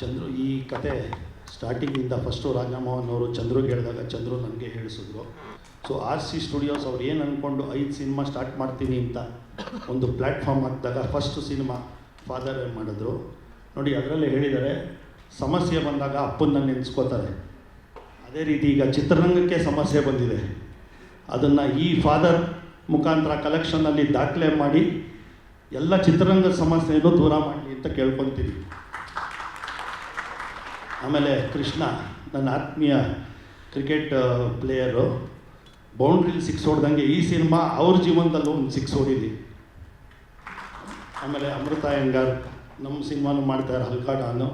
ಚಂದ್ರು ಈ ಕತೆ ಸ್ಟಾರ್ಟಿಂಗಿಂದ ಫಸ್ಟು ರಾಜಮೋಹನ್ ಅವರು ಚಂದ್ರು ಹೇಳಿದಾಗ ಚಂದ್ರು ನನಗೆ ಹೇಳಿಸಿದ್ರು. ಸೊ ಆರ್ ಸಿ ಸ್ಟುಡಿಯೋಸ್ ಅವ್ರು ಏನು ಅಂದ್ಕೊಂಡು ಐದು ಸಿನಿಮಾ ಸ್ಟಾರ್ಟ್ ಮಾಡ್ತೀನಿ ಅಂತ ಒಂದು ಪ್ಲ್ಯಾಟ್ಫಾರ್ಮ್ ಹಾಕಿದಾಗ ಫಸ್ಟ್ ಸಿನಿಮಾ ಫಾದರ್ ಮಾಡಿದ್ರು. ನೋಡಿ, ಅದರಲ್ಲಿ ಹೇಳಿದ್ದಾರೆ, ಸಮಸ್ಯೆ ಬಂದಾಗ ಅಪ್ಪನ್ನ ನೆನೆಸ್ಕೋತಾರೆ. ಅದೇ ರೀತಿ ಈಗ ಚಿತ್ರರಂಗಕ್ಕೆ ಸಮಸ್ಯೆ ಬಂದಿದೆ. ಅದನ್ನು ಈ ಫಾದರ್ ಮುಖಾಂತರ ಕಲೆಕ್ಷನಲ್ಲಿ ದಾಖಲೆ ಮಾಡಿ ಎಲ್ಲ ಚಿತ್ರರಂಗದ ಸಮಸ್ಯೆಯನ್ನು ದೂರ ಮಾಡಲಿ ಅಂತ ಕೇಳ್ಕೊತೀನಿ ಆಮೇಲೆ ಕೃಷ್ಣ, ನನ್ನ ಆತ್ಮೀಯ ಕ್ರಿಕೆಟ್ ಪ್ಲೇಯರು ಬೌಂಡ್ರಿಲಿ ಸಿಕ್ಸ್ ಹೊಡೆದಂಗೆ ಈ ಸಿನಿಮಾ ಅವ್ರ ಜೀವನದಲ್ಲೂ ಒಂದು ಸಿಕ್ಸ್ ಹೊಡಿದ್ವಿ ಆಮೇಲೆ ಅಮೃತ ಹೆಂಗಾರ್ ನಮ್ಮ ಸಿನಿಮಾನು ಮಾಡ್ತಾರೆ, ಹಲ್ಕಾ ಡಾನು.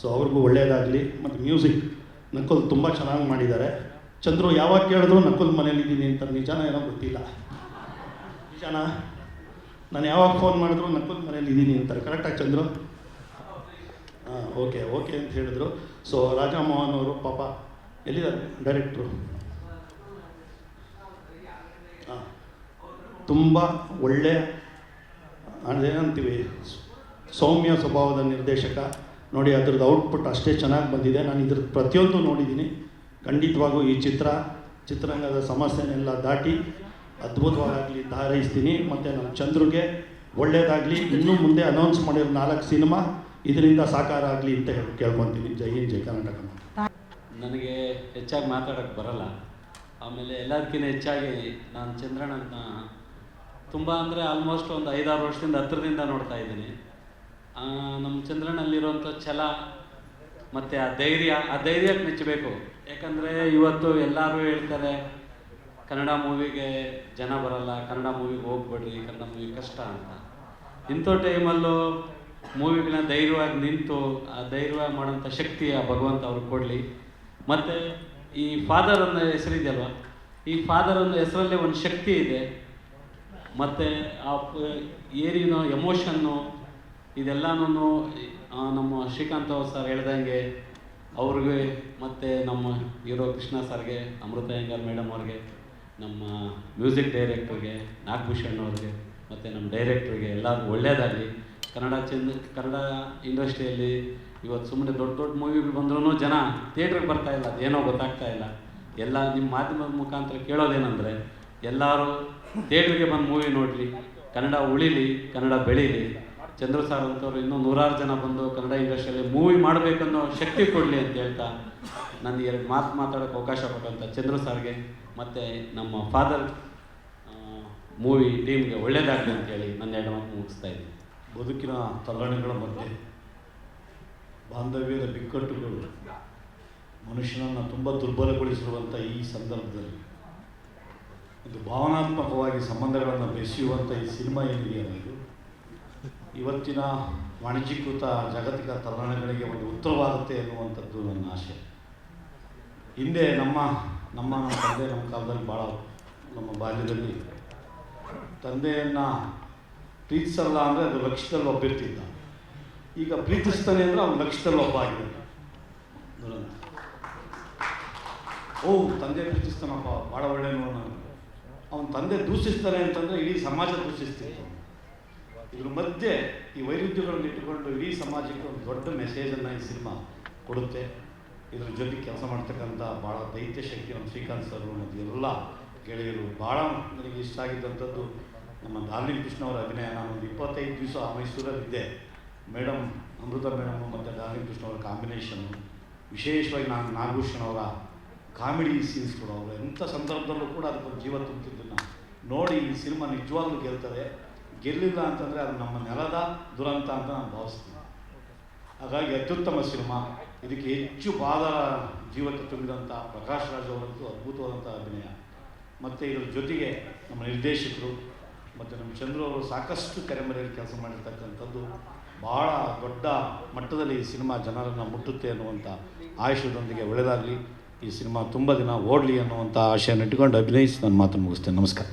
ಸೊ ಅವ್ರಿಗೂ ಒಳ್ಳೆಯದಾಗಲಿ ಮತ್ತು ಮ್ಯೂಸಿಕ್ ನಕಲ್ ತುಂಬ ಚೆನ್ನಾಗಿ ಮಾಡಿದ್ದಾರೆ. ಚಂದ್ರು, ಯಾವಾಗ ಕೇಳಿದ್ರು ನಕಲ್ ಮನೇಲಿದ್ದೀನಿ ಅಂತ ನಿಜಾನ ಏನೋ ಗೊತ್ತಿಲ್ಲ. ನಿಜಾನ? ನಾನು ಯಾವಾಗ ಫೋನ್ ಮಾಡಿದ್ರು ನಕಲ್ ಮನೇಲಿ ಇದ್ದೀನಿ ಅಂತಾರೆ. ಕರೆಕ್ಟಾಗಿ ಚಂದ್ರು? ಹಾಂ ಓಕೆ ಓಕೆ ಅಂತ ಹೇಳಿದ್ರು. ಸೊ ರಾಜಮೋಹನ್ ಅವರು ಪಾಪ ಎಲ್ಲಿದ್ದಾರೆ? ಡೈರೆಕ್ಟ್ರು ಹಾಂ, ತುಂಬ ಒಳ್ಳೆ ಅದೇನಂತೀವಿ ಸೌಮ್ಯ ಸ್ವಭಾವದ ನಿರ್ದೇಶಕ. ನೋಡಿ, ಅದ್ರದ್ದು ಔಟ್ಪುಟ್ ಅಷ್ಟೇ ಚೆನ್ನಾಗಿ ಬಂದಿದೆ. ನಾನು ಇದ್ರ ಪ್ರತಿಯೊಂದು ನೋಡಿದ್ದೀನಿ. ಖಂಡಿತವಾಗೂ ಈ ಚಿತ್ರ, ಚಿತ್ರರಂಗದ ಸಮಸ್ಯೆನೆಲ್ಲ ದಾಟಿ ಅದ್ಭುತವಾಗಲಿ ಹಾರೈಸ್ತೀನಿ ಮತ್ತು ನಮ್ಮ ಚಂದ್ರಿಗೆ ಒಳ್ಳೆಯದಾಗಲಿ ಇನ್ನೂ ಮುಂದೆ ಅನೌನ್ಸ್ ಮಾಡಿರೋ ನಾಲ್ಕು ಸಿನಿಮಾ ಇದರಿಂದ ಸಾಕಾರ ಆಗಲಿ ಅಂತ ಹೇಳಿ ಕೇಳ್ಕೊತೀನಿ ಜೈ ಹಿಂದ್, ಜೈ ಕರ್ನಾಟಕ. ನನಗೆ ಹೆಚ್ಚಾಗಿ ಮಾತಾಡೋಕ್ಕೆ ಬರಲ್ಲ. ಆಮೇಲೆ ಎಲ್ಲದಕ್ಕಿಂತ ಹೆಚ್ಚಾಗಿ ನಾನು ಚಂದ್ರಣ್ಣನ ತುಂಬ ಅಂದರೆ ಆಲ್ಮೋಸ್ಟ್ ಒಂದು ಐದಾರು ವರ್ಷದಿಂದ ಹತ್ತಿರದಿಂದ ನೋಡ್ತಾ ಇದ್ದೀನಿ. ನಮ್ಮ ಚಂದ್ರನಲ್ಲಿರುವಂಥ ಛಲ ಮತ್ತು ಆ ಧೈರ್ಯ, ಆ ಧೈರ್ಯಕ್ಕೆ ಮೆಚ್ಚಬೇಕು. ಯಾಕಂದರೆ ಇವತ್ತು ಎಲ್ಲರೂ ಹೇಳ್ತಾರೆ, ಕನ್ನಡ ಮೂವಿಗೆ ಜನ ಬರಲ್ಲ, ಕನ್ನಡ ಮೂವಿಗೆ ಹೋಗ್ಬೇಡ್ರಿ, ಕನ್ನಡ ಮೂವಿ ಕಷ್ಟ ಅಂತ. ಇಂಥ ಟೈಮಲ್ಲೂ ಮೂವಿಗಳನ್ನ ಧೈರ್ಯವಾಗಿ ನಿಂತು, ಆ ಧೈರ್ಯವಾಗಿ ಮಾಡೋಂಥ ಶಕ್ತಿ ಆ ಭಗವಂತ ಅವ್ರಿಗೆ ಕೊಡಲಿ. ಮತ್ತು ಈ ಫಾದರ್ ಅನ್ನೋ ಹೆಸರಿದೆಯಲ್ವ? ಈ ಫಾದರ್ ಅನ್ನೋ ಹೆಸರಲ್ಲೇ ಒಂದು ಶಕ್ತಿ ಇದೆ. ಮತ್ತು ಆ ಏರಿನೋ ಎಮೋಷನ್ನು ಇದೆಲ್ಲನೂ ನಮ್ಮ ಶ್ರೀಕಾಂತ್ ಅವ್ರು ಸರ್ ಹೇಳ್ದಂಗೆ ಅವ್ರಿಗೆ ಮತ್ತು ನಮ್ಮ ಹೀರೋ ಕೃಷ್ಣ ಸರ್ಗೆ ಅಮೃತ ಅಯ್ಯಂಗಾರ್ ಮೇಡಮ್ ಅವ್ರಿಗೆ, ನಮ್ಮ ಮ್ಯೂಸಿಕ್ ಡೈರೆಕ್ಟ್ರಿಗೆ ನಾಗಭೂಷಣ್ ಅವ್ರಿಗೆ, ಮತ್ತು ನಮ್ಮ ಡೈರೆಕ್ಟ್ರಿಗೆ ಎಲ್ಲರಿಗೂ ಒಳ್ಳೆಯದಾಗಲಿ ಕನ್ನಡ ಚಂದ ಕನ್ನಡ ಇಂಡಸ್ಟ್ರಿಯಲ್ಲಿ ಇವತ್ತು ಸುಮ್ಮನೆ ದೊಡ್ಡ ದೊಡ್ಡ ಮೂವಿಗಳು ಬಂದ್ರೂ ಜನ ಥಿಯೇಟ್ರಿಗೆ ಬರ್ತಾ ಇಲ್ಲ, ಅದೇನೋ ಗೊತ್ತಾಗ್ತಾ ಇಲ್ಲ. ಎಲ್ಲ ನಿಮ್ಮ ಮಾಧ್ಯಮದ ಮುಖಾಂತರ ಕೇಳೋದೇನೆಂದರೆ, ಎಲ್ಲರೂ ಥಿಯೇಟ್ರಿಗೆ ಬಂದು ಮೂವಿ ನೋಡಲಿ ಕನ್ನಡ ಉಳಿಲಿ ಕನ್ನಡ ಬೆಳೀಲಿ. ಚಂದ್ರ ಸಾರ್ ಅಂತವ್ರು ಇನ್ನೂ ನೂರಾರು ಜನ ಬಂದು ಕನ್ನಡ ಇಂಡಸ್ಟ್ರಿಯಲ್ಲಿ ಮೂವಿ ಮಾಡಬೇಕನ್ನೋ ಶಕ್ತಿ ಕೊಡಲಿ ಅಂತ ಹೇಳ್ತಾ ನನಗೆ ಎರಡು ಮಾತು ಮಾತಾಡೋಕೆ ಅವಕಾಶ ಕೊಟ್ಟಂಥ ಚಂದ್ರ ಸಾರ್ಗೆ ಮತ್ತು ನಮ್ಮ ಫಾದರ್ ಮೂವಿ ಟೀಮ್ಗೆ ಒಳ್ಳೇದಾಗಲಿ ಅಂತೇಳಿ ನನ್ನ ಎರಡು ಮಾತು ಮುಗಿಸ್ತಾ ಇದ್ದೀನಿ. ಬದುಕಿನ ತಲ್ಲಣಗಳ ಮಧ್ಯೆ ಬಾಂಧವ್ಯದ ಬಿಕ್ಕಟ್ಟುಗಳು ಮನುಷ್ಯನನ್ನು ತುಂಬ ದುರ್ಬಲಗೊಳಿಸಿರುವಂಥ ಈ ಸಂದರ್ಭದಲ್ಲಿ ಒಂದು ಭಾವನಾತ್ಮಕವಾಗಿ ಸಂಬಂಧಗಳನ್ನು ಬೆಸೆಯುವಂಥ ಈ ಸಿನಿಮಾ ಏನಿದೆಯಲ್ಲ ಇದು ಇವತ್ತಿನ ವಾಣಿಜ್ಯೀಕೃತ ಜಾಗತಿಕ ತಲ್ಲಣಗಳಿಗೆ ಒಂದು ಉತ್ತರವಾಗುತ್ತೆ ಎನ್ನುವಂಥದ್ದು ನನ್ನ ಆಶೆ ಹಿಂದೆ ನಮ್ಮ ನಮ್ಮ ನಮ್ಮ ತಂದೆ ನಮ್ಮ ಕಾಲದಲ್ಲಿ ಭಾಳ ನಮ್ಮ ಬಾಲ್ಯದಲ್ಲಿ ತಂದೆಯನ್ನು ಪ್ರೀತಿಸಲ್ಲ ಅಂದರೆ ಅದು ಲಕ್ಷ್ಯದಲ್ಲಿ ಒಬ್ಬ ಇರ್ತಿದ್ದ. ಈಗ ಪ್ರೀತಿಸ್ತಾನೆ ಅಂದರೆ ಅವ್ನು ಲಕ್ಷ್ಯದಲ್ಲಿ ಒಬ್ಬ ಆಗಿದ್ದಾನೆ. ಓ ತಂದೆ ಪ್ರೀತಿಸ್ತಾನಪ್ಪ, ಭಾಳ ಒಳ್ಳೆ ನೋಡೋಣ ಅವನ ತಂದೆ ದೂಷಿಸ್ತಾನೆ ಅಂತಂದರೆ ಇಡೀ ಸಮಾಜ ದೂಷಿಸ್ತಿತ್ತು. ಇದ್ರ ಮಧ್ಯೆ ಈ ವೈರುಧ್ಯಗಳನ್ನು ಇಟ್ಟುಕೊಂಡು ಇಡೀ ಸಮಾಜಕ್ಕೆ ಒಂದು ದೊಡ್ಡ ಮೆಸೇಜನ್ನು ಈ ಸಿನಿಮಾ ಕೊಡುತ್ತೆ. ಇದ್ರ ಜೊತೆ ಕೆಲಸ ಮಾಡ್ತಕ್ಕಂಥ ಭಾಳ ದೈತ್ಯ ಶಕ್ತಿ ನಮ್ಮ ಶ್ರೀಕಾಂತ್ ಸರ್ ಮತ್ತು ಎಲ್ಲ ಗೆಳೆಯರು, ಭಾಳ ನನಗೆ ಇಷ್ಟ ಆಗಿದ್ದಂಥದ್ದು ನಮ್ಮ ಡಾರ್ಲಿಂಗ್ ಕೃಷ್ಣ ಅವರ ಅಭಿನಯ ನಾನು ಒಂದು ಇಪ್ಪತ್ತೈದು ದಿವಸ ಮೈಸೂರಲ್ಲಿದ್ದೆ. ಮೇಡಮ್ ಅಮೃತ ಮೇಡಮ್ ಮತ್ತು ಡಾರ್ಲಿಂಗ್ ಕೃಷ್ಣ ಅವರ ಕಾಂಬಿನೇಷನ್ನು ವಿಶೇಷವಾಗಿ ನಾನು ನಾಗಭೂಷಣ್ ಅವರ ಕಾಮಿಡಿ ಕೂಡ, ಅವರು ಎಂಥ ಸಂದರ್ಭದಲ್ಲೂ ಕೂಡ ಅದಕ್ಕೊಂದು ಜೀವ ತುಂಬುತ್ತಿದ್ದನ್ನು ನೋಡಿ, ಈ ಸಿನಿಮಾ ನಿಜವಾಗ್ಲೂ ಗೆಲ್ತದೆ. ಗೆಲ್ಲಿಲ್ಲ ಅಂತಂದರೆ ಅದು ನಮ್ಮ ನೆಲದ ದುರಂತ ಅಂತ ನಾನು ಭಾವಿಸ್ತೀನಿ. ಹಾಗಾಗಿ ಅತ್ಯುತ್ತಮ ಸಿನಿಮಾ. ಇದಕ್ಕೆ ಹೆಚ್ಚು ಬಾದ ಜೀವಕ್ಕೆ ತುಂಬಿದಂಥ ಪ್ರಕಾಶ್ ರಾಜ್ ಅವರಂತೂ ಅದ್ಭುತವಾದಂಥ ಅಭಿನಯ. ಮತ್ತು ಇದರ ಜೊತೆಗೆ ನಮ್ಮ ನಿರ್ದೇಶಕರು ಮತ್ತು ನಮ್ಮ ಚಂದ್ರು ಅವರು ಸಾಕಷ್ಟು ತೆರೆಮರೆಯಲ್ಲಿ ಕೆಲಸ ಮಾಡಿರ್ತಕ್ಕಂಥದ್ದು ಭಾಳ ದೊಡ್ಡ ಮಟ್ಟದಲ್ಲಿ ಈ ಸಿನಿಮಾ ಜನರನ್ನು ಮುಟ್ಟುತ್ತೆ ಅನ್ನುವಂಥ ಆಯುಷದೊಂದಿಗೆ ಒಳ್ಳೆಯದಾಗಲಿ ಈ ಸಿನಿಮಾ ತುಂಬ ದಿನ ಓಡಲಿ ಅನ್ನುವಂಥ ಆಶಯನ ಇಟ್ಟುಕೊಂಡು ಅಭಿನಯಿಸಿ ನಾನು ಮಾತನ್ನು ಮುಗಿಸ್ತೇನೆ. ನಮಸ್ಕಾರ.